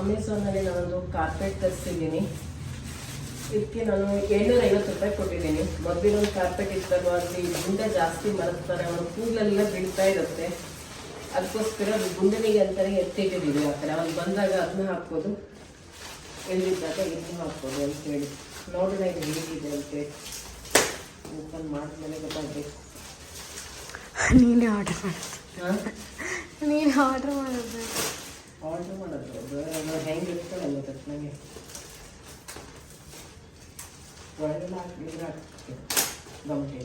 ಅಮೆಝಾನಲ್ಲಿ ನಾನೊಂದು ಕಾರ್ಪೆಟ್ ತರಿಸಿದ್ದೀನಿ. ಇದಕ್ಕೆ ನಾನು ಏಳ್ನೂರ ಐವತ್ತು ರೂಪಾಯಿ ಕೊಟ್ಟಿದ್ದೀನಿ. ಮೊದಲಿನೊಂದು ಕಾರ್ಪೆಟ್ ಇತ್ತಲ್ವ ಅಲ್ಲಿ ಗುಂಡ ಜಾಸ್ತಿ ಮರತ್ತಾರೆ ಅವನು ಕೂದಲೆಲ್ಲ ಬೀಳ್ತಾ ಇರುತ್ತೆ. ಅದಕ್ಕೋಸ್ಕರ ಅದು ಗುಂಡನಿಗೆ ಅಂತಾನೆ ಎತ್ತಿಟ್ಟಿದ್ದೀವಿ ಆ ಥರ. ಅವ್ನು ಬಂದಾಗ ಅದನ್ನ ಹಾಕ್ಬೋದು. ಎಲ್ಲಿದ್ದಾಗ ಇದನ್ನ ಹಾಕ್ಬೋದು ಅಂತೇಳಿ ನೋಡೋಣ ಇದು ಹೇಗಿದೆ ಅಂತೇಳಿ ಓಪನ್ ಮಾಡಿದ್ಮೇಲೆ ಗೊತ್ತಾಗಬೇಕು. ನೀನೇ ಆರ್ಡರ್ ಮಾಡಿ. ಹಾಂ ನೀನು ಆರ್ಡರ್ ಮಾಡೋದು ಆರ್ಡರ್ ಮಾಡೋದು ಅದು ಹೆಂಗೆ ಇರ್ತದೆ ಅನ್ನೋ ತಕ್ಷಣಗೆ ಒಳಗೆಲ್ಲ ಹಾಕಿದ್ರೆ ಹಾಕ್ತೀವಿ ಗಮಟಿ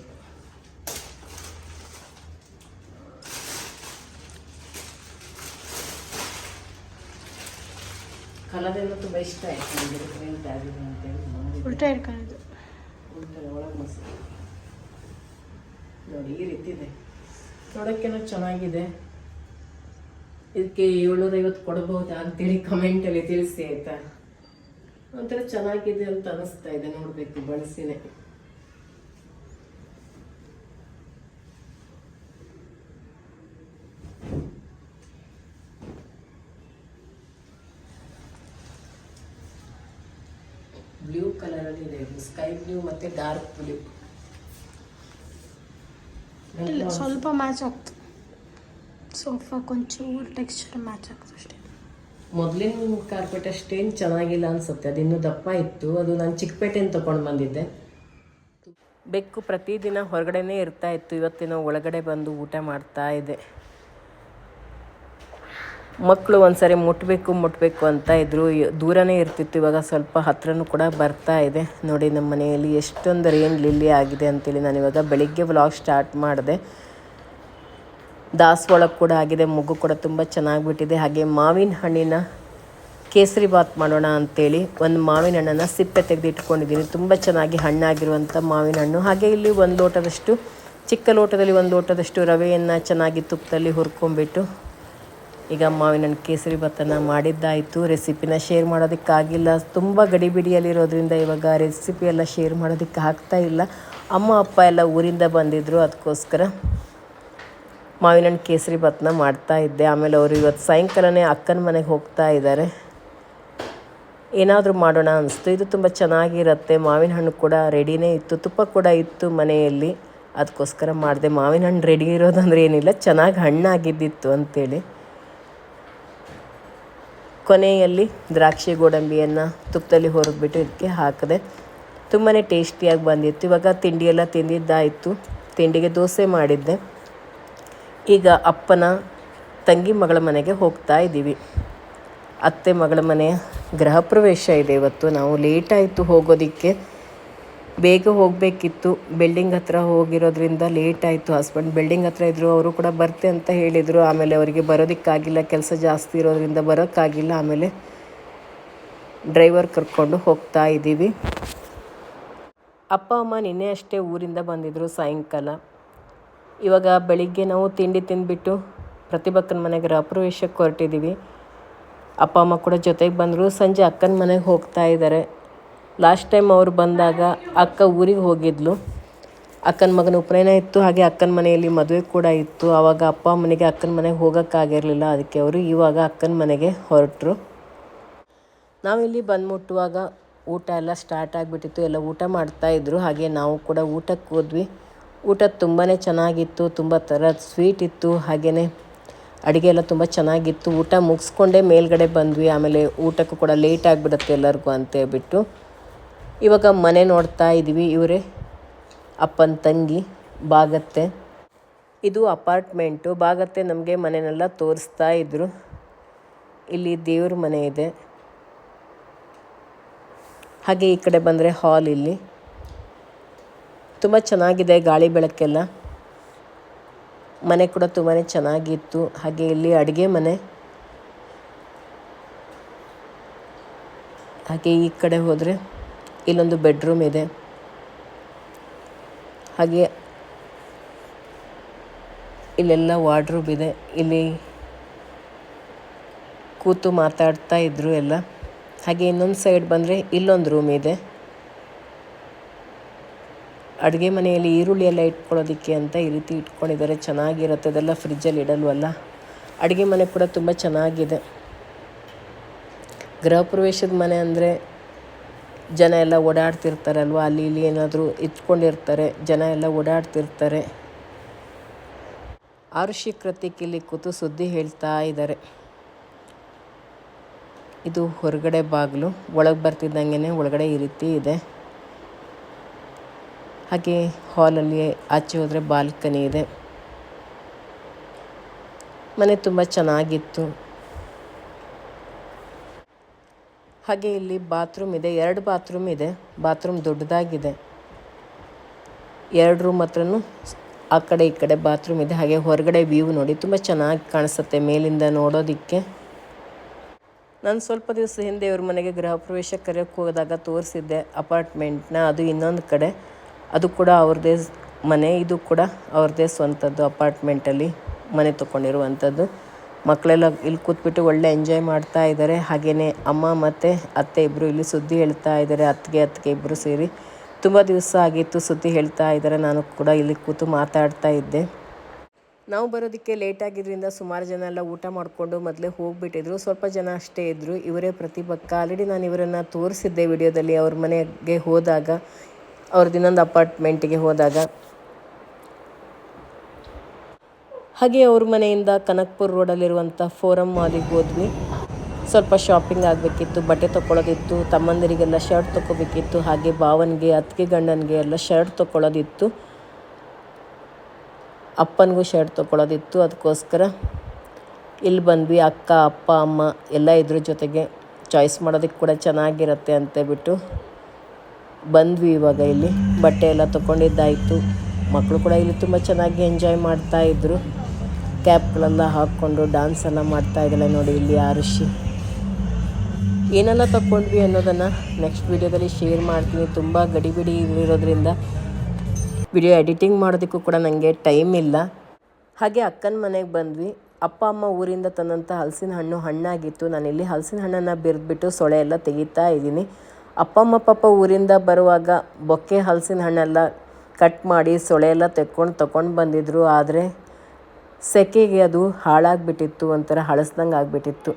ಕಲರ್ ಎಲ್ಲ ತುಂಬ ಇಷ್ಟ ಆಯ್ತು ನನಗೆ ಪ್ರಿಂಟ್ ಆಗಿದೆ ಅಂತೇಳಿ. ಉಲ್ಟಾ ಉಂಟಲ್ಲ ಒಳಗೆ ನೋಡಿ ಈ ರೀತಿ ಇದೆ. ನೋಡೋಕ್ಕೇನೋ ಚೆನ್ನಾಗಿದೆ. ಇದಕ್ಕೆ ಏಳ್ನೂರೈವತ್ತು ಕೊಡ್ಬೋದಾ ಅಂತೇಳಿ ಕಮೆಂಟಲ್ಲಿ ತಿಳಿಸಿ ಆಯಿತಾ? ಒಂಥರ ಚೆನ್ನಾಗಿದೆ ಅಂತ ಅನಿಸ್ತಾ ಇದೆ ನೋಡಬೇಕು ಬಳಸಿನೇ ಬ್ಲೂ ಕಲರಲ್ಲಿ ಇದೆ. ಇದು ಸ್ಕೈ ಬ್ಲೂ ಮತ್ತೆ ಡಾರ್ಕ್ ಬ್ಲೂ. ಇಲ್ಲ ಸ್ವಲ್ಪ ಮ್ಯಾಚ್ ಆಗ್ತದೆ ಸೋಫಾ ಕೊಂಚೂರು ಟೆಕ್ಸ್ಚರ್ ಮ್ಯಾಚ್ ಆಗ್ತದೆ ಅಷ್ಟೇ. ಮೊದಲಿನ ಕಾರ್ಪೆಟ್ ಅಷ್ಟೇನು ಚೆನ್ನಾಗಿಲ್ಲ ಅನ್ಸುತ್ತೆ. ಅದು ಇನ್ನೂ ದಪ್ಪ ಇತ್ತು. ಅದು ನಾನು ಚಿಕ್ಕಪೇಟೆಯಿಂದ ತೊಗೊಂಡು ಬಂದಿದ್ದೆ. ಬೆಕ್ಕು ಪ್ರತಿದಿನ ಹೊರಗಡೆನೇ ಇರ್ತಾ ಇತ್ತು. ಇವತ್ತಿನ ಒಳಗಡೆ ಬಂದು ಊಟ ಮಾಡ್ತಾ ಇದೆ ಮಕ್ಕಳು ಒಂದ್ಸರಿ ಮುಟ್ಟಬೇಕು ಮುಟ್ಟಬೇಕು ಅಂತ ಇದ್ದರು ದೂರನೇ ಇರ್ತಿತ್ತು. ಇವಾಗ ಸ್ವಲ್ಪ ಹತ್ರನೂ ಕೂಡ ಬರ್ತಾ ಇದೆ. ನೋಡಿ ನಮ್ಮ ಮನೆಯಲ್ಲಿ ಎಷ್ಟೊಂದು ರೇನ್ ಲಿಲ್ಲಿ ಆಗಿದೆ ಅಂತೇಳಿ ನಾನು ಇವಾಗ ಬೆಳಿಗ್ಗೆ ವ್ಲಾಗ್ ಸ್ಟಾರ್ಟ್ ಮಾಡಿದೆ. ದಾಸವಾಳ ಕೂಡ ಆಗಿದೆ. ಮಗು ಕೂಡ ತುಂಬ ಚೆನ್ನಾಗಿ ಬಿಟ್ಟಿದೆ ಹಾಗೆ ಮಾವಿನ ಹಣ್ಣಿನ ಕೇಸರಿ ಬಾತ್ ಮಾಡೋಣ ಅಂತೇಳಿ ಒಂದು ಮಾವಿನ ಹಣ್ಣನ್ನು ಸಿಪ್ಪೆ ತೆಗೆದು ಇಟ್ಕೊಂಡಿದ್ದೀನಿ. ತುಂಬ ಚೆನ್ನಾಗಿ ಹಣ್ಣಾಗಿರುವಂಥ ಮಾವಿನ ಹಣ್ಣು. ಹಾಗೆ ಇಲ್ಲಿ ಒಂದು ಲೋಟದಷ್ಟು, ಚಿಕ್ಕ ಲೋಟದಲ್ಲಿ ಒಂದು ಲೋಟದಷ್ಟು ರವೆಯನ್ನು ಚೆನ್ನಾಗಿ ತುಪ್ಪದಲ್ಲಿ ಹುರ್ಕೊಂಡ್ಬಿಟ್ಟು ಈಗ ಮಾವಿನ ಹಣ್ಣು ಕೇಸರಿ ಭತ್ತನ ಮಾಡಿದ್ದಾಯಿತು. ರೆಸಿಪಿನ ಶೇರ್ ಮಾಡೋದಕ್ಕಾಗಿಲ್ಲ. ತುಂಬ ಗಡಿಬಿಡಿಯಲ್ಲಿರೋದ್ರಿಂದ ಇವಾಗ ರೆಸಿಪಿ ಎಲ್ಲ ಶೇರ್ ಮಾಡೋದಕ್ಕೆ ಆಗ್ತಾ ಇಲ್ಲ. ಅಮ್ಮ, ಅಪ್ಪ ಎಲ್ಲ ಊರಿಂದ ಬಂದಿದ್ದರು ಅದಕ್ಕೋಸ್ಕರ ಮಾವಿನ ಹಣ್ಣು ಕೇಸರಿ ಭತ್ತನ ಮಾಡ್ತಾ ಇದ್ದೆ. ಆಮೇಲೆ ಅವರು ಇವತ್ತು ಸಾಯಂಕಾಲನೇ ಅಕ್ಕನ ಮನೆಗೆ ಹೋಗ್ತಾ ಇದ್ದಾರೆ. ಏನಾದರೂ ಮಾಡೋಣ ಅನಿಸ್ತು. ಇದು ತುಂಬ ಚೆನ್ನಾಗಿರುತ್ತೆ. ಮಾವಿನ ಹಣ್ಣು ಕೂಡ ರೆಡಿನೇ ಇತ್ತು. ತುಪ್ಪ ಕೂಡ ಇತ್ತು ಮನೆಯಲ್ಲಿ. ಅದಕ್ಕೋಸ್ಕರ ಮಾಡಿದೆ. ಮಾವಿನ ಹಣ್ಣು ರೆಡಿ ಇರೋದಂದ್ರೆ ಏನಿಲ್ಲ. ಚೆನ್ನಾಗಿ ಹಣ್ಣಾಗಿದ್ದಿತ್ತು ಅಂತೇಳಿ. ಕೊನೆಯಲ್ಲಿ ದ್ರಾಕ್ಷಿ ಗೋಡಂಬಿಯನ್ನು ತುಪ್ಪದಲ್ಲಿ ಹುರಿದ್ಬಿಟ್ಟು ಇದಕ್ಕೆ ಹಾಕಿದೆ. ತುಂಬಾ ಟೇಸ್ಟಿಯಾಗಿ ಬಂದಿತ್ತು. ಇವಾಗ ತಿಂಡಿ ಎಲ್ಲ ತಿಂದಿದ್ದಾಯಿತು. ತಿಂಡಿಗೆ ದೋಸೆ ಮಾಡಿದ್ದೆ. ಈಗ ಅಪ್ಪನ ತಂಗಿ ಮಗಳ ಮನೆಗೆ ಹೋಗ್ತಾ ಇದ್ದೀವಿ. ಅತ್ತೆ ಮಗಳ ಮನೆಯ ಗೃಹ ಪ್ರವೇಶ ಇದೆ ಇವತ್ತು. ನಾವು ಲೇಟಾಯಿತು ಹೋಗೋದಕ್ಕೆ. ಬೇಗ ಹೋಗಬೇಕಿತ್ತು. ಬಿಲ್ಡಿಂಗ್ ಹತ್ರ ಹೋಗಿರೋದ್ರಿಂದ ಲೇಟ್ ಆಯಿತು. ಹಸ್ಬೆಂಡ್ ಬಿಲ್ಡಿಂಗ್ ಹತ್ರ ಇದ್ದರು ಅವರು ಕೂಡ ಬರ್ತೆ ಅಂತ ಹೇಳಿದರು. ಆಮೇಲೆ ಅವರಿಗೆ ಬರೋದಕ್ಕಾಗಿಲ್ಲ, ಕೆಲಸ ಜಾಸ್ತಿ ಇರೋದ್ರಿಂದ ಬರೋಕ್ಕಾಗಿಲ್ಲ. ಆಮೇಲೆ ಡ್ರೈವರ್ ಕರ್ಕೊಂಡು ಹೋಗ್ತಾ ಇದ್ದೀವಿ. ಅಪ್ಪ, ಅಮ್ಮ ನಿನ್ನೆ ಅಷ್ಟೇ ಊರಿಂದ ಬಂದಿದ್ದರು ಸಾಯಂಕಾಲ. ಇವಾಗ ಬೆಳಿಗ್ಗೆ ನಾವು ತಿಂಡಿ ತಿಂದುಬಿಟ್ಟು ಪ್ರತಿಭಕ್ಕನ ಮನೆಗೆ ಅಪ್ರವೇಶಕ್ಕೆ ಹೊರಟಿದ್ದೀವಿ. ಅಪ್ಪ, ಅಮ್ಮ ಕೂಡ ಜೊತೆಗೆ ಬಂದರು. ಸಂಜೆ ಅಕ್ಕನ ಮನೆಗೆ ಹೋಗ್ತಾ ಇದ್ದಾರೆ. ಲಾಸ್ಟ್ ಟೈಮ್ ಅವ್ರು ಬಂದಾಗ ಅಕ್ಕ ಊರಿಗೆ ಹೋಗಿದ್ಲು. ಅಕ್ಕನ ಮಗನ ಉಪನಯನ ಇತ್ತು, ಹಾಗೆ ಅಕ್ಕನ ಮನೆಯಲ್ಲಿ ಮದುವೆ ಕೂಡ ಇತ್ತು. ಆವಾಗ ಅಪ್ಪ ಅಮ್ಮನಿಗೆ ಅಕ್ಕನ ಮನೆಗೆ ಹೋಗೋಕ್ಕಾಗಿರಲಿಲ್ಲ ಅದಕ್ಕೆ ಅವರು ಇವಾಗ ಅಕ್ಕನ ಮನೆಗೆ ಹೊರಟರು. ನಾವಿಲ್ಲಿ ಬಂದು ಮುಟ್ಟುವಾಗ ಊಟ ಎಲ್ಲ ಸ್ಟಾರ್ಟ್ ಆಗಿಬಿಟ್ಟಿತ್ತು. ಎಲ್ಲ ಊಟ ಮಾಡ್ತಾಯಿದ್ರು ಹಾಗೆ ನಾವು ಕೂಡ ಊಟಕ್ಕೆ ಹೋದ್ವಿ. ಊಟ ತುಂಬಾ ಚೆನ್ನಾಗಿತ್ತು. ತುಂಬ ಥರದ ಸ್ವೀಟ್ ಇತ್ತು. ಹಾಗೆಯೇ ಅಡುಗೆ ಎಲ್ಲ ತುಂಬ ಚೆನ್ನಾಗಿತ್ತು. ಊಟ ಮುಗಿಸ್ಕೊಂಡೇ ಮೇಲ್ಗಡೆ ಬಂದ್ವಿ. ಆಮೇಲೆ ಊಟಕ್ಕೂ ಕೂಡ ಲೇಟ್ ಆಗಿಬಿಡುತ್ತೆ ಎಲ್ಲರಿಗೂ ಅಂತ ಹೇಳ್ಬಿಟ್ಟು ಇವಾಗ ಮನೆ ನೋಡ್ತಾ ಇದ್ದೀವಿ ಇವರೇ, ಅಪ್ಪನ ತಂಗಿ ಬಾಗತ್ತೆ ಇದು ಅಪಾರ್ಟ್ಮೆಂಟು. ಬಾಗತ್ತೆ ನಮಗೆ ಮನೆನೆಲ್ಲ ತೋರಿಸ್ತಾ ಇದ್ದರು ಇಲ್ಲಿ ದೇವ್ರ ಮನೆ ಇದೆ. ಹಾಗೆ ಈ ಕಡೆ ಬಂದರೆ ಹಾಲ್ ಇಲ್ಲಿ. ತುಂಬ ಚೆನ್ನಾಗಿದೆ ಗಾಳಿ ಬೆಳಕೆಲ್ಲ. ಮನೆ ಕೂಡ ತುಂಬಾ ಚೆನ್ನಾಗಿತ್ತು. ಹಾಗೆ ಇಲ್ಲಿ ಅಡುಗೆ ಮನೆ. ಹಾಗೆ ಈ ಕಡೆ ಹೋದರೆ ಇಲ್ಲೊಂದು ಬೆಡ್ರೂಮ್ ಇದೆ. ಹಾಗೆ ಇಲ್ಲೆಲ್ಲ ವಾರ್ಡ್ರೂಬ್ ಇದೆ. ಇಲ್ಲಿ ಕೂತು ಮಾತಾಡ್ತಾ ಇದ್ರು ಎಲ್ಲ. ಹಾಗೆ ಇನ್ನೊಂದು ಸೈಡ್ ಬಂದರೆ ಇಲ್ಲೊಂದು ರೂಮ್ ಇದೆ. ಅಡುಗೆ ಮನೆಯಲ್ಲಿ ಈರುಳ್ಳಿ ಎಲ್ಲ ಇಟ್ಕೊಳ್ಳೋದಕ್ಕೆ ಅಂತ ಈ ರೀತಿ ಇಟ್ಕೊಂಡಿದ್ದಾರೆ. ಚೆನ್ನಾಗಿರುತ್ತೆ. ಅದೆಲ್ಲ ಫ್ರಿಜ್ಜಲ್ಲಿ ಇಡಲ್ವಲ್ಲ? ಅಡುಗೆ ಮನೆ ಕೂಡ ತುಂಬ ಚೆನ್ನಾಗಿದೆ. ಗೃಹ ಪ್ರವೇಶದ ಮನೆ ಅಂದರೆ ಜನ ಎಲ್ಲ ಓಡಾಡ್ತಿರ್ತಾರಲ್ವ? ಅಲ್ಲಿ ಇಲ್ಲಿ ಏನಾದರೂ ಇಟ್ಕೊಂಡಿರ್ತಾರೆ, ಜನ ಎಲ್ಲ ಓಡಾಡ್ತಿರ್ತಾರೆ. ಆರುಷಿ ಕೃತಿಕ್ ಇಲ್ಲಿ ಕೂತು ಸುದ್ದಿ ಹೇಳ್ತಾ ಇದ್ದಾರೆ. ಇದು ಹೊರಗಡೆ ಬಾಗಿಲು, ಒಳಗೆ ಬರ್ತಿದ್ದಂಗೆ ಒಳಗಡೆ ಈ ರೀತಿ ಇದೆ. ಹಾಗೆ ಹಾಲಲ್ಲಿ ಆಚೆ ಹೋದರೆ ಬಾಲ್ಕನಿ ಇದೆ. ಮನೆ ತುಂಬ ಚೆನ್ನಾಗಿತ್ತು. ಹಾಗೆ ಇಲ್ಲಿ ಬಾತ್ರೂಮ್ ಇದೆ, ಎರಡು ಬಾತ್ರೂಮ್ ಇದೆ. ಬಾತ್ರೂಮ್ ದೊಡ್ಡದಾಗಿದೆ. ಎರಡು ರೂಮ್ ಹತ್ರನೂ ಆ ಕಡೆ ಈ ಕಡೆ ಬಾತ್ರೂಮ್ ಇದೆ. ಹಾಗೆ ಹೊರಗಡೆ ವ್ಯೂ ನೋಡಿ ತುಂಬ ಚೆನ್ನಾಗಿ ಕಾಣಿಸುತ್ತೆ ಮೇಲಿಂದ ನೋಡೋದಕ್ಕೆ. ನಾನು ಸ್ವಲ್ಪ ದಿವಸ ಹಿಂದೆ ಇವ್ರ ಮನೆಗೆ ಗೃಹ ಪ್ರವೇಶ ಕರೆಯೋಕ್ಕೆ ಹೋದಾಗ ತೋರಿಸಿದ್ದೆ ಅಪಾರ್ಟ್ಮೆಂಟ್ನ, ಅದು ಇನ್ನೊಂದು ಕಡೆ. ಅದು ಕೂಡ ಅವ್ರದ್ದೇ ಮನೆ, ಇದು ಕೂಡ ಅವ್ರದ್ದೇ ಸ್ವಂತದ್ದು ಅಪಾರ್ಟ್ಮೆಂಟಲ್ಲಿ ಮನೆ ತೊಗೊಂಡಿರುವಂಥದ್ದು ಮಕ್ಕಳೆಲ್ಲ ಇಲ್ಲಿ ಕೂತ್ಬಿಟ್ಟು ಒಳ್ಳೆ ಎಂಜಾಯ್ ಮಾಡ್ತಾ ಇದ್ದಾರೆ. ಹಾಗೆಯೇ ಅಮ್ಮ ಮತ್ತು ಅತ್ತೆ ಇಬ್ಬರು ಇಲ್ಲಿ ಸುದ್ದಿ ಹೇಳ್ತಾ ಇದ್ದಾರೆ. ಅತ್ತಿಗೆ ಅತ್ತಿಗೆ ಇಬ್ಬರು ಸೇರಿ ತುಂಬ ದಿವಸ ಆಗಿತ್ತು ಸುದ್ದಿ ಹೇಳ್ತಾ ಇದ್ದಾರೆ. ನಾನು ಕೂಡ ಇಲ್ಲಿ ಕೂತು ಮಾತಾಡ್ತಾ ಇದ್ದೆ. ನಾವು ಬರೋದಕ್ಕೆ ಲೇಟ್ ಆಗಿದ್ದರಿಂದ ಸುಮಾರು ಜನ ಎಲ್ಲ ಊಟ ಮಾಡಿಕೊಂಡು ಮೊದಲೇ ಹೋಗಿಬಿಟ್ಟಿದ್ರು. ಸ್ವಲ್ಪ ಜನ ಅಷ್ಟೇ ಇದ್ದರು ಇವರೇ ಪ್ರತಿಭಕ್ಕ ಆಲ್ರೆಡಿ ನಾನು ಇವರನ್ನು ತೋರಿಸಿದ್ದೆ ವಿಡಿಯೋದಲ್ಲಿ. ಅವ್ರ ಮನೆಗೆ ಹೋದಾಗ, ಅವ್ರದ್ದು ಇನ್ನೊಂದು ಅಪಾರ್ಟ್ಮೆಂಟಿಗೆ ಹೋದಾಗ. ಹಾಗೆ ಅವ್ರ ಮನೆಯಿಂದ ಕನಕ್ಪುರ್ ರೋಡಲ್ಲಿರುವಂಥ ಫೋರಮ್ ಮಾಲಿಗೆ ಹೋದ್ವಿ. ಸ್ವಲ್ಪ ಶಾಪಿಂಗ್ ಆಗಬೇಕಿತ್ತು, ಬಟ್ಟೆ ತೊಗೊಳೋದಿತ್ತು ತಮ್ಮಂದಿರಿಗೆಲ್ಲ ಶರ್ಟ್ ತೊಗೋಬೇಕಿತ್ತು ಹಾಗೆ ಭಾವನಿಗೆ, ಅತ್ತಿಗೆ ಗಂಡನಿಗೆ ಎಲ್ಲ ಶರ್ಟ್ ತೊಗೊಳೋದಿತ್ತು ಅಪ್ಪನಿಗೂ ಶರ್ಟ್ ತೊಗೊಳೋದಿತ್ತು ಅದಕ್ಕೋಸ್ಕರ ಇಲ್ಲಿ ಬಂದ್ವಿ. ಅಕ್ಕ, ಅಪ್ಪ, ಅಮ್ಮ ಎಲ್ಲ ಇದ್ರ ಜೊತೆಗೆ ಚಾಯ್ಸ್ ಮಾಡೋದಕ್ಕೆ ಕೂಡ ಚೆನ್ನಾಗಿರುತ್ತೆ ಅಂತೇಳ್ಬಿಟ್ಟು ಬಂದ್ವಿ ಇವಾಗ ಇಲ್ಲಿ. ಬಟ್ಟೆ ಎಲ್ಲ ತೊಗೊಂಡಿದ್ದಾಯಿತು ಮಕ್ಕಳು ಕೂಡ ಇಲ್ಲಿ ತುಂಬ ಚೆನ್ನಾಗಿ ಎಂಜಾಯ್ ಮಾಡ್ತಾ ಇದ್ರು. ಕ್ಯಾಪ್ಗಳೆಲ್ಲ ಹಾಕ್ಕೊಂಡು ಡ್ಯಾನ್ಸ್ ಎಲ್ಲ ಮಾಡ್ತಾ ಇದ್ದಾಳೆ ನೋಡಿ ಇಲ್ಲಿ ಆರುಷಿ ಏನೆಲ್ಲ ತಗೊಂಡ್ವಿ ಅನ್ನೋದನ್ನು ನೆಕ್ಸ್ಟ್ ವೀಡಿಯೋದಲ್ಲಿ ಶೇರ್ ಮಾಡ್ತೀನಿ. ತುಂಬ ಗಡಿಬಿಡಿ ಇರೋದ್ರಿಂದ ವಿಡಿಯೋ ಎಡಿಟಿಂಗ್ ಮಾಡೋದಕ್ಕೂ ಕೂಡ ನನಗೆ ಟೈಮ್ ಇಲ್ಲ. ಹಾಗೆ ಅಕ್ಕನ ಮನೆಗೆ ಬಂದ್ವಿ. ಅಪ್ಪ, ಅಮ್ಮ ಊರಿಂದ ತಂದಂಥ ಹಲಸಿನ ಹಣ್ಣು ಹಣ್ಣಾಗಿತ್ತು. ನಾನು ಇಲ್ಲಿ ಹಲಸಿನ ಹಣ್ಣನ್ನು ಬಿರಿದ್ಬಿಟ್ಟು ಸೊಳೆ ಎಲ್ಲ ತೆಗಿತಾ ಇದ್ದೀನಿ. ಅಪ್ಪ, ಅಮ್ಮ, ಪಾಪ ಊರಿಂದ ಬರುವಾಗ ಬೊಕ್ಕೆ ಹಲಸಿನ ಹಣ್ಣೆಲ್ಲ ಕಟ್ ಮಾಡಿ ಸೊಳೆ ಎಲ್ಲ ತೆಕ್ಕೊಂಡು ತೊಗೊಂಡು ಬಂದಿದ್ರು. ಆದರೆ ಸೆಕೆಗೆ ಅದು ಹಾಳಾಗಿಬಿಟ್ಟಿತ್ತು ಒಂಥರ ಹಳಸ್ದಂಗೆ ಆಗಿಬಿಟ್ಟಿತ್ತು.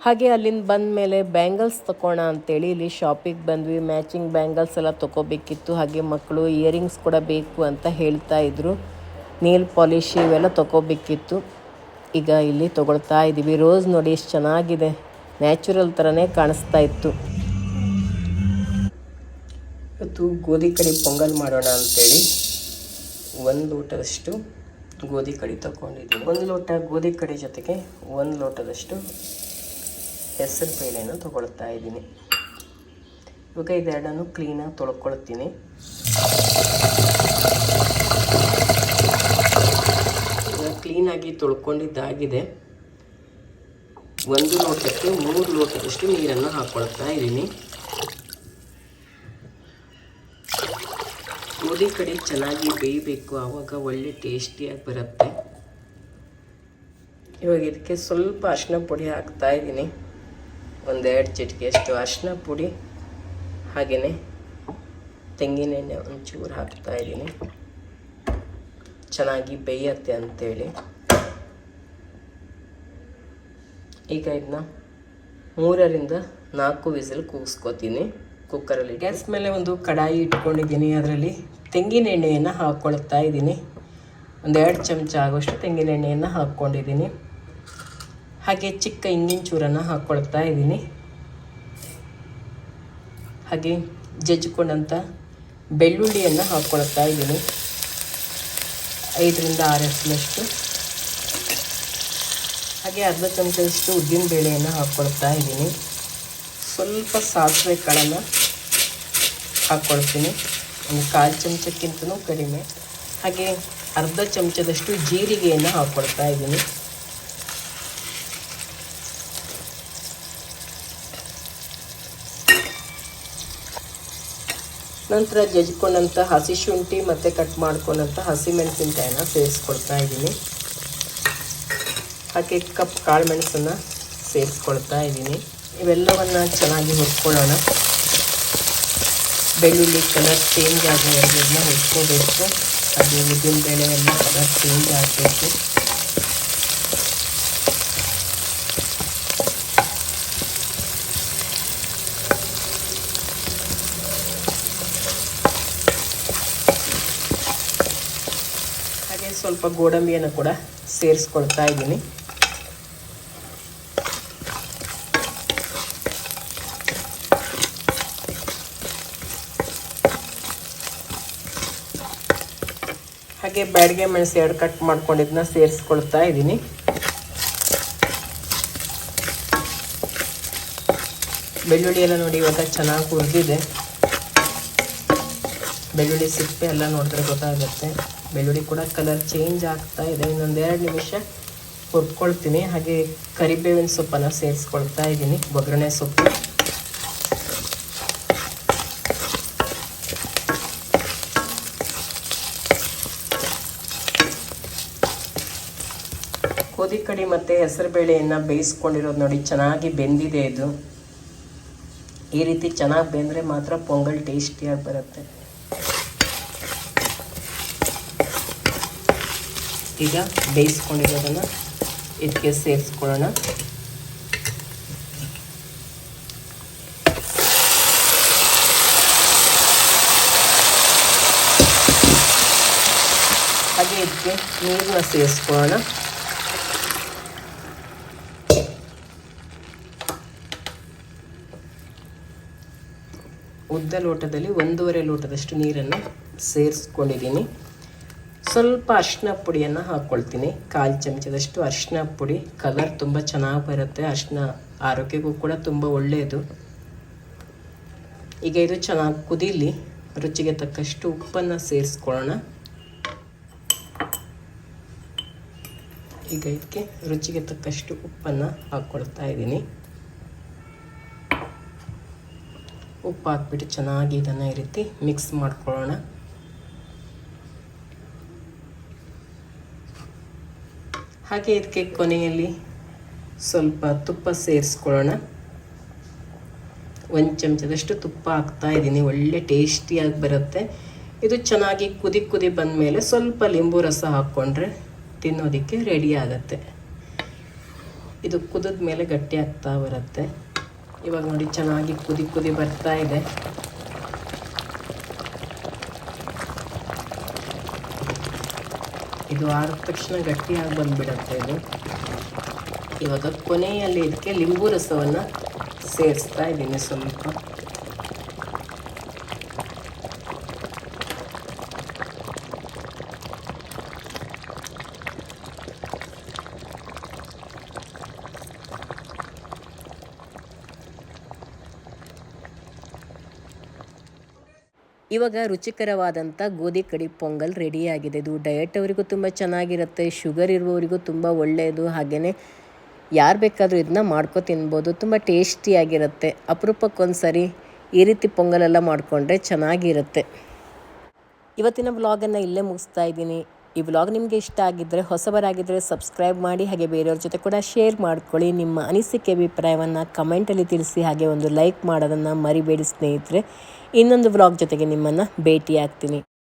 ಹಾಗೆ ಅಲ್ಲಿಂದ ಬಂದ ಮೇಲೆ ಬ್ಯಾಂಗಲ್ಸ್ ತಗೋಣ ಅಂತೇಳಿ ಇಲ್ಲಿ ಶಾಪಿಗೆ ಬಂದ್ವಿ. ಮ್ಯಾಚಿಂಗ್ ಬ್ಯಾಂಗಲ್ಸ್ ಎಲ್ಲ ತೊಗೋಬೇಕಿತ್ತು ಹಾಗೆ ಮಕ್ಕಳು ಇಯರಿಂಗ್ಸ್ ಕೂಡ ಬೇಕು ಅಂತ ಹೇಳ್ತಾ ಇದ್ರು. ನೀಲ್ ಪಾಲಿಶ್ ಇವೆಲ್ಲ ತೊಗೋಬೇಕಿತ್ತು ಈಗ ಇಲ್ಲಿ ತೊಗೊಳ್ತಾ ಇದ್ದೀವಿ ರೋಸ್ ನೋಡಿ ಎಷ್ಟು ಚೆನ್ನಾಗಿದೆ. ನ್ಯಾಚುರಲ್ ಥರನೇ ಕಾಣಿಸ್ತಾ ಇತ್ತು. ಇವತ್ತು ಗೋಧಿ ಕಡಿ ಪೊಂಗಲ್ ಮಾಡೋಣ ಅಂತೇಳಿ. ಒಂದು ಲೋಟದಷ್ಟು ಗೋಧಿ ಕಡಿ ತಗೊಂಡಿದ್ದೀನಿ ಒಂದು ಲೋಟ ಗೋಧಿ ಕಡಿ ಜೊತೆಗೆ ಒಂದು ಲೋಟದಷ್ಟು ಹೆಸರು ಬೇಳೆನ ತೊಗೊಳ್ತಾ ಇದ್ದೀನಿ. ಇವಾಗ ಇದೆರಡನ್ನು ಕ್ಲೀನಾಗಿ ತೊಳ್ಕೊಳ್ತೀನಿ. ಕ್ಲೀನಾಗಿ ತೊಳ್ಕೊಂಡಿದ್ದಾಗಿದೆ. ಒಂದು ಲೋಟಕ್ಕೆ ಮೂರು ಲೋಟದಷ್ಟು ನೀರನ್ನು ಹಾಕ್ಕೊಳ್ತಾ ಇದ್ದೀನಿ. ಗೋಧಿ ಕಡೆ ಚೆನ್ನಾಗಿ ಬೇಯಬೇಕು, ಆವಾಗ ಒಳ್ಳೆ ಟೇಸ್ಟಿಯಾಗಿ ಬರುತ್ತೆ. ಇವಾಗ ಇದಕ್ಕೆ ಸ್ವಲ್ಪ ಅರಿಶಿನ ಪುಡಿ ಹಾಕ್ತಾ ಇದ್ದೀನಿ. ಒಂದೆರಡು ಚಿಟಿಕೆಯಷ್ಟು ಅರಿಶಿನ ಪುಡಿ, ಹಾಗೆಯೇ ತೆಂಗಿನೆಣ್ಣೆ ಒಂಚೂರು ಹಾಕ್ತಾ ಇದ್ದೀನಿ. ಚೆನ್ನಾಗಿ ಬೇಯತ್ತೆ ಅಂತೇಳಿ. ಈಗ ಇದನ್ನ ಮೂರರಿಂದ ನಾಲ್ಕು ವಿಸಿಲ್ ಕೂಗಿಸ್ಕೊತೀನಿ. ಕುಕ್ಕರಲ್ಲಿ ಗ್ಯಾಸ್ ಮೇಲೆ ಒಂದು ಕಡಾಯಿ ಇಟ್ಕೊಂಡಿದ್ದೀನಿ. ಅದರಲ್ಲಿ ತೆಂಗಿನ ಎಣ್ಣೆಯನ್ನು ಹಾಕ್ಕೊಳ್ತಾ ಇದ್ದೀನಿ. ಒಂದೆರಡು ಚಮಚ ಆಗೋಷ್ಟು ತೆಂಗಿನ ಎಣ್ಣೆಯನ್ನು ಹಾಕ್ಕೊಂಡಿದ್ದೀನಿ ಹಾಗೆ ಚಿಕ್ಕ ಇಂಗಿನ ಚೂರನ್ನು ಹಾಕ್ಕೊಳ್ತಾ ಇದ್ದೀನಿ. ಹಾಗೆ ಜಜ್ಜಿಕೊಂಡಂಥ ಬೆಳ್ಳುಳ್ಳಿಯನ್ನು ಹಾಕ್ಕೊಳ್ತಾ ಇದ್ದೀನಿ. ಐದರಿಂದ ಆರು ಎಸ್ಲಷ್ಟು ಹಾಗೆ ಅರ್ಧ ಚಮಚದಷ್ಟು ಉದ್ದಿನ ಬೇಳೆಯನ್ನು ಹಾಕ್ಕೊಳ್ತಾ ಇದ್ದೀನಿ. ಸ್ವಲ್ಪ ಸಾಸಿವೆ ಕಾಳನ್ನು ಹಾಕ್ಕೊಳ್ತೀನಿ ಒಂದು ಕಾಲು ಚಮಚಕ್ಕಿಂತಲೂ ಕಡಿಮೆ. ಹಾಗೆ ಅರ್ಧ ಚಮಚದಷ್ಟು ಜೀರಿಗೆಯನ್ನು ಹಾಕ್ಕೊಳ್ತಾ ಇದ್ದೀನಿ. ನಂತರ ಜಜ್ಕೊಂಡಂಥ ಹಸಿ ಶುಂಠಿ ಮತ್ತು ಕಟ್ ಮಾಡ್ಕೊಂಡಂಥ ಹಸಿ ಮೆಣಸಿನ್ಕಾಯಿನ ಸೇರಿಸ್ಕೊಳ್ತಾ ಇದ್ದೀನಿ. ಹಾಗೆ ಕಪ್ ಕಾಳು ಮೆಣಸನ್ನು ಸೇರಿಸ್ಕೊಳ್ತಾ ಇದ್ದೀನಿ. ಇವೆಲ್ಲವನ್ನು ಚೆನ್ನಾಗಿ ಹುರ್ಕೊಳ್ಳೋಣ. ಬೆಳ್ಳುಳ್ಳಿ ಕಲರ್ ಚೇಂಜ್ ಆಗಿರೋದನ್ನ ಇದನ್ನ ಅದು ಉದ್ದಿನ ಬೇಳೆ ಎಲ್ಲ ಕಲರ್ ಚೇಂಜ್ ಆಗಬೇಕು ಸ್ವಲ್ಪ ಗೋಡಂಬಿಯನ್ನು ಕೂಡ ಸೇರಿಸ್ಕೊಳ್ತಾ ಇದ್ದೀನಿ. ಹಾಗೆ ಬ್ಯಾಡಿಗೆ ಮೆಣಸು ಎರಡು ಕಟ್ ಮಾಡ್ಕೊಂಡಿದ್ದನ್ನ ಸೇರಿಸ್ಕೊಳ್ತಾ ಇದ್ದೀನಿ. ಬೆಳ್ಳುಳ್ಳಿ ಎಲ್ಲ ನೋಡಿ ಇವಾಗ ಚೆನ್ನಾಗಿ ಹುರಿದಿದೆ. ಬೆಳ್ಳುಳ್ಳಿ ಸಿಪ್ಪೆ ಎಲ್ಲ ನೋಡಿದ್ರೆ ಗೊತ್ತಾಗುತ್ತೆ. ಬೆಳ್ಳುಳ್ಳಿ ಕೂಡ ಕಲರ್ ಚೇಂಜ್ ಆಗ್ತಾ ಇದೆ. ಇನ್ನೊಂದು ಎರಡು ನಿಮಿಷ ಹುರ್ಕೊಳ್ತೀನಿ ಹಾಗೆ ಕರಿಬೇವಿನ ಸೊಪ್ಪನ್ನು ಸೇರಿಸ್ಕೊಳ್ತಾ ಇದ್ದೀನಿ. ಒಗ್ಗರಣೆ ಸೊಪ್ಪು ಕೋದಿ ಕಡಿ ಮತ್ತು ಹೆಸರುಬೇಳೆಯನ್ನು ಬೇಯಿಸ್ಕೊಂಡಿರೋದು ನೋಡಿ, ಚೆನ್ನಾಗಿ ಬೆಂದಿದೆ ಇದು. ಈ ರೀತಿ ಚೆನ್ನಾಗಿ ಬೆಂದರೆ ಮಾತ್ರ ಪೊಂಗಲ್ ಟೇಸ್ಟಿಯಾಗಿ ಬರುತ್ತೆ. ಈಗ ಬೇಯಿಸ್ಕೊಂಡಿರೋದನ್ನು ಇದಕ್ಕೆ ಸೇರಿಸ್ಕೊಳ್ಳೋಣ. ಹಾಗೆ ಇದಕ್ಕೆ ನೀರನ್ನ ಸೇರಿಸ್ಕೊಳ್ಳೋಣ. ಉದ್ದ ಲೋಟದಲ್ಲಿ ಒಂದೂವರೆ ಲೋಟದಷ್ಟು ನೀರನ್ನು ಸೇರಿಸ್ಕೊಂಡಿದ್ದೀನಿ. ಸ್ವಲ್ಪ ಅರಿಶಿನ ಪುಡಿಯನ್ನು ಹಾಕ್ಕೊಳ್ತೀನಿ. ಕಾಲು ಚಮಚದಷ್ಟು ಅರಿಶಿನ ಪುಡಿ. ಕಲರ್ ತುಂಬ ಚೆನ್ನಾಗಿ ಬರುತ್ತೆ. ಅರಿಶಿನ ಆರೋಗ್ಯಕ್ಕೂ ಕೂಡ ತುಂಬ ಒಳ್ಳೆಯದು. ಈಗ ಇದು ಚೆನ್ನಾಗಿ ಕುದೀಲಿ, ರುಚಿಗೆ ತಕ್ಕಷ್ಟು ಉಪ್ಪನ್ನು ಸೇರಿಸ್ಕೊಳ್ಳೋಣ. ಈಗ ಇದಕ್ಕೆ ರುಚಿಗೆ ತಕ್ಕಷ್ಟು ಉಪ್ಪನ್ನು ಹಾಕ್ಕೊಳ್ತಾ ಇದ್ದೀನಿ. ಉಪ್ಪು ಹಾಕ್ಬಿಟ್ಟು ಚೆನ್ನಾಗಿ ಇದನ್ನು ಈ ರೀತಿ ಮಿಕ್ಸ್ ಮಾಡ್ಕೊಳ್ಳೋಣ. ಹಾಗೆ ಇದಕ್ಕೆ ಕೊನೆಯಲ್ಲಿ ಸ್ವಲ್ಪ ತುಪ್ಪ ಸೇರಿಸ್ಕೊಳ್ಳೋಣ. ಒಂದು ಚಮಚದಷ್ಟು ತುಪ್ಪ ಹಾಕ್ತಾ ಇದ್ದೀನಿ, ಒಳ್ಳೆ ಟೇಸ್ಟಿಯಾಗಿ ಬರುತ್ತೆ. ಇದು ಚೆನ್ನಾಗಿ ಕುದಿ ಕುದಿ ಬಂದ ಮೇಲೆ ಸ್ವಲ್ಪ ಲಿಂಬು ರಸ ಹಾಕ್ಕೊಂಡ್ರೆ ತಿನ್ನೋದಕ್ಕೆ ರೆಡಿ ಆಗುತ್ತೆ. ಇದು ಕುದಿದ ಮೇಲೆ ಗಟ್ಟಿ ಆಗ್ತಾ ಬರುತ್ತೆ. ಇವಾಗ ನೋಡಿ ಚೆನ್ನಾಗಿ ಕುದಿ ಕುದಿ ಬರ್ತಾ ಇದೆ. ಇದು ಆದ ತಕ್ಷಣ ಗಟ್ಟಿಯಾಗಿ ಬಂದುಬಿಡುತ್ತೆ ಇದು. ಇವಾಗ ಕೊನೆಯಲ್ಲಿ ಇದಕ್ಕೆ ಲಿಂಬು ರಸವನ್ನು ಸೇರಿಸ್ತಾ ಇದ್ದೀನಿ ಸ್ವಲ್ಪ. ಇವಾಗ ರುಚಿಕರವಾದಂಥ ಗೋಧಿ ಕಡಿ ಪೊಂಗಲ್ ರೆಡಿಯಾಗಿದೆ ಇದು ಡಯಟ್ ಅವರಿಗೂ ತುಂಬ ಚೆನ್ನಾಗಿರುತ್ತೆ. ಶುಗರ್ ಇರುವವರಿಗೂ ತುಂಬ ಒಳ್ಳೆಯದು ಹಾಗೆಯೇ ಯಾರು ಬೇಕಾದರೂ ಇದನ್ನ ಮಾಡ್ಕೊ ತಿನ್ಬೋದು. ತುಂಬ ಟೇಸ್ಟಿಯಾಗಿರುತ್ತೆ ಅಪರೂಪಕ್ಕೊಂದ್ಸರಿ ಈ ರೀತಿ ಪೊಂಗಲೆಲ್ಲ ಮಾಡಿಕೊಂಡ್ರೆ ಚೆನ್ನಾಗಿರುತ್ತೆ. ಇವತ್ತಿನ ವ್ಲಾಗನ್ನು ಇಲ್ಲೇ ಮುಗಿಸ್ತಾ ಇದ್ದೀನಿ. ಈ ವ್ಲಾಗ್ ನಿಮಗೆ ಇಷ್ಟ ಆಗಿದ್ದರೆ ಹೊಸಬರಾಗಿದ್ದರೆ ಸಬ್ಸ್ಕ್ರೈಬ್ ಮಾಡಿ, ಹಾಗೆ ಬೇರೆಯವ್ರ ಜೊತೆ ಕೂಡ ಶೇರ್ ಮಾಡ್ಕೊಳ್ಳಿ. ನಿಮ್ಮ ಅನಿಸಿಕೆ, ಅಭಿಪ್ರಾಯವನ್ನು ಕಮೆಂಟಲ್ಲಿ ತಿಳಿಸಿ, ಹಾಗೆ ಒಂದು ಲೈಕ್ ಮಾಡೋದನ್ನು ಮರಿಬೇಡಿ ಸ್ನೇಹಿತರೆ. ಇನ್ನೊಂದು ವ್ಲಾಗ್ ಜೊತೆಗೆ ನಿಮ್ಮನ್ನು ಭೇಟಿ ಆಗ್ತೀನಿ